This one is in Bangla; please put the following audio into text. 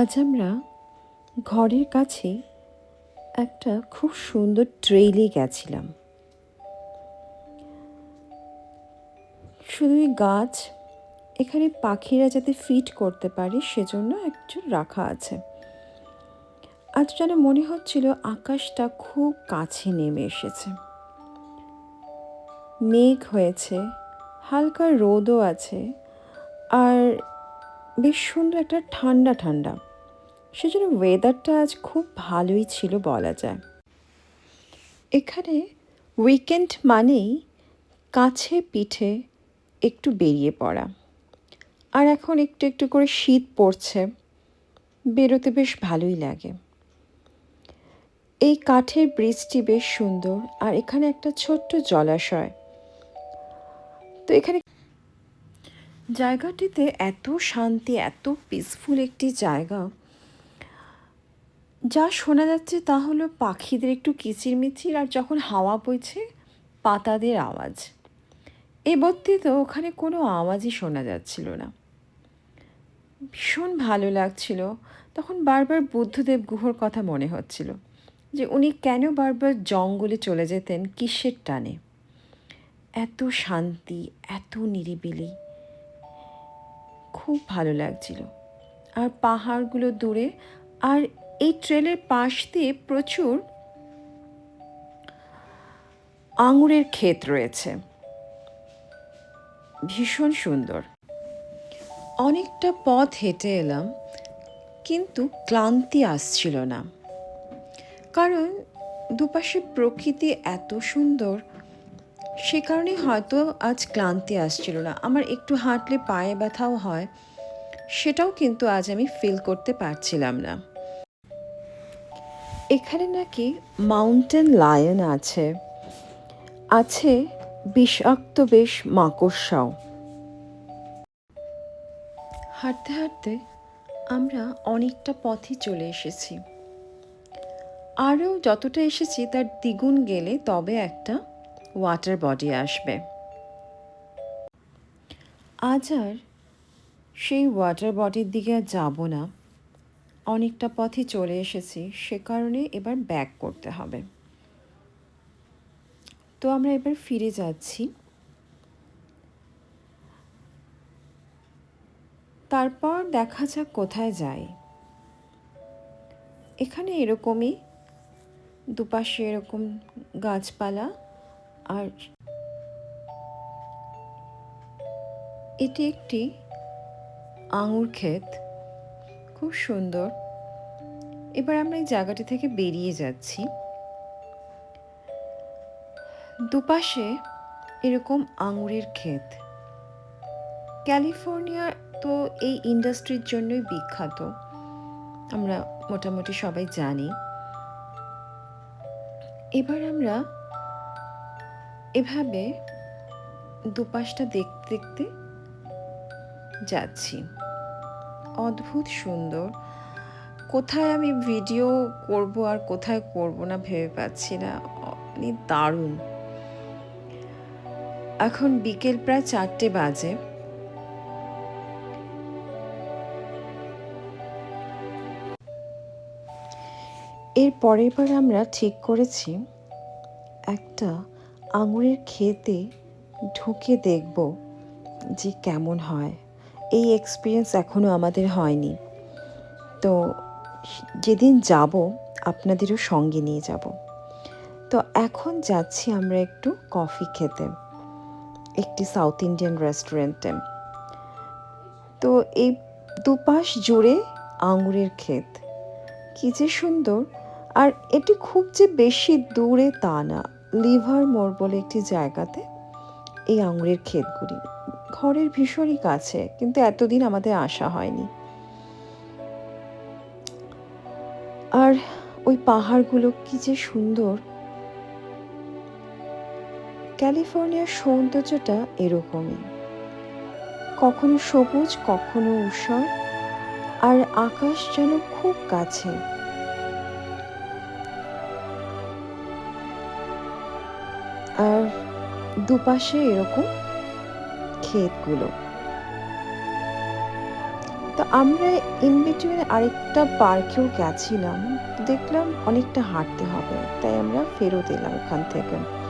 আজ আমরা ঘরের কাছে একটা খুব সুন্দর ট্রেইলে গেছিলাম। শুধুই গাছ, এখানে পাখিরা যাতে ফিট করতে পারে সেজন্য একজন রাখা আছে। আজ যেন মনে হচ্ছিল আকাশটা খুব কাছে নেমে এসেছে। মেঘ হয়েছে, হালকা রোদও আছে, আর বেশ সুন্দর একটা ঠান্ডা ঠান্ডা। সেজন্য ওয়েদারটা আজ খুব ভালোই ছিল বলা যায়। এখানে উইকেন্ড মানেই কাছে পিঠে একটু বেরিয়ে পড়া। আর এখন একটু একটু করে শীত পড়ছে। বেরোতে বেশ ভালোই লাগে। এই কাঠের ব্রিজটি বেশ সুন্দর। আর এখানে একটা ছোট্ট জলাশয়। তো এখানে জায়গাটিতে এত শান্তি, এত পিসফুল একটি জায়গা। যা শোনা যাচ্ছে তা হলো পাখিদের একটু কিচিরমিচির আর যখন হাওয়া বইছে, পাতাদের আওয়াজ। এ তো ওখানে কোনো আওয়াজই শোনা যাচ্ছিল না। ভীষণ ভালো লাগছিল। তখন বারবার বুদ্ধদেব গুহর কথা মনে হচ্ছিল যে উনি কেন বারবার জঙ্গলে চলে যেতেন, কিসের টানে? এত শান্তি, এত নিরিবিলি। খুব ভালো লাগছিল। আর পাহাড়গুলো দূরে, আর এই ট্রেলের পাশ দিয়ে প্রচুর আঙুরের ক্ষেত রয়েছে। ভীষণ সুন্দর। অনেকটা পথ হেঁটে এলাম, কিন্তু ক্লান্তি আসছিল না। কারণ দুপাশে প্রকৃতি এত সুন্দর সে কারণে হয়তো আজ ক্লান্তি আসছিল না। আমার একটু হাঁটলে পায়ে ব্যথাও হয়, সেটাও কিন্তু আজ আমি ফিল করতে পারছিলাম না। এখানে নাকি মাউন্টেন লায়ন আছে। আছে বিষাক্ত বেশ মাকড়সাও। হাঁটতে হাঁটতে আমরা অনেকটা পথই চলে এসেছি। আরও যতটা এসেছি তার দ্বিগুণ গেলে তবে একটা ওয়াটার বডি আসবে। আজ আর সেই ওয়াটার বডির দিকে যাব না। অনেকটা পথে চলে এসেছি, সে কারণে এবার ব্যাক করতে হবে। তো আমরা এবার ফিরে যাচ্ছি। তারপর দেখা যাক কোথায় যাই। এখানে এরকমই, দুপাশে এরকম গাছপালা। আর এটি একটি আঙুর ক্ষেত। খুব সুন্দর। এবার আমরা এই জায়গাটি থেকে বেরিয়ে যাচ্ছি। দুপাশে এরকম আঙুরের ক্ষেত। ক্যালিফোর্নিয়া তো এই ইন্ডাস্ট্রির জন্যই বিখ্যাত। আমরা মোটামুটি সবাই জানি। এবার আমরা এভাবে দুপাশটা দেখতে দেখতে যাচ্ছি। অদ্ভুত সুন্দর। কোথায় আমি ভিডিও করব আর কোথায় করব না ভেবে পাচ্ছি না। মানে দারুণ। এখন বিকেল প্রায় চারটে বাজে। এর পরের আমরা ঠিক করেছি একটা আঙুরের খেতে ঢুকে দেখব যে কেমন হয়। এই এক্সপিরিয়েন্স এখনও আমাদের হয়নি। তো যেদিন যাব, আপনাদেরও সঙ্গে নিয়ে যাব। তো এখন যাচ্ছি আমরা একটু কফি খেতে, একটি সাউথ ইন্ডিয়ান রেস্টুরেন্টে তো এই দুপাশ জুড়ে আঙুরের ক্ষেত, কী যে সুন্দর। আর এটি খুব যে বেশি দূরে তা না। লিভার মোড় বলে একটি জায়গাতে এই আঙুরের ক্ষেতগুলি। ঘরের ভীষণই কাছে, কিন্তু এতদিন আমাদের আসা হয়নি। আর ওই পাহাড়গুলো কি যে সুন্দর। ক্যালিফোর্নিয়ার সৌন্দর্যটা এরকমই। কখনো সবুজ, কখনো উষর আর আকাশ যেন খুব কাছে। আর দুপাশে এরকম ক্ষেতগুলো। তো আমরা ইন আরেকটা পার্কেও গেছিলাম। দেখলাম অনেকটা হাঁটতে হবে, তাই আমরা ফেরত এলাম ওখান থেকে।